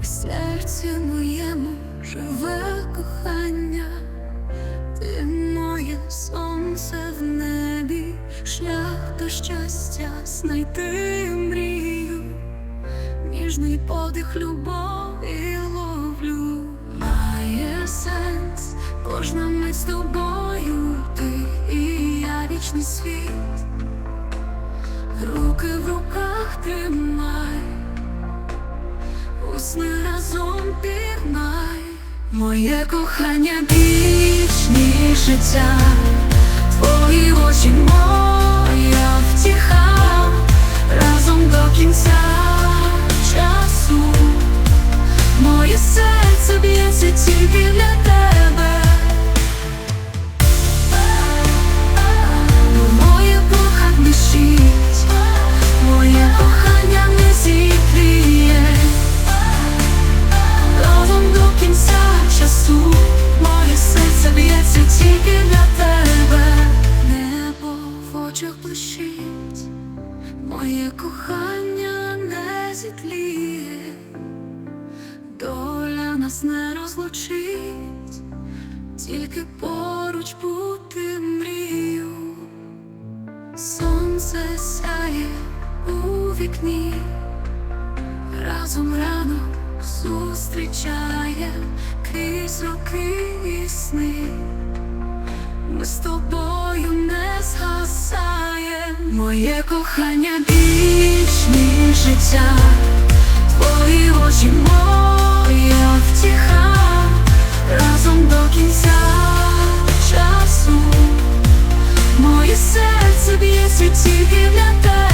В серці моєму живе кохання, ти моє сонце в небі, шлях до щастя знайти мрію, ніжний подих любові ловлю, має сенс кожна мить з тобою, ти і я вічний світ, руки в руках тримаю. Моє кохання більш ніж життя, часу. Моє серце б'ється тільки для тебе. Небо в очах блищить, моє кохання не зітліє, доля нас не розлучить, тільки поруч бути мрію. Сонце сяє у вікні, разом ранок зустрічає крізь роки і сни. Ми з тобою не згасає моє кохання більш ніж життя, твої очі моя втіха, разом до кінця часу. Моє серце б'ється тільки для тебе,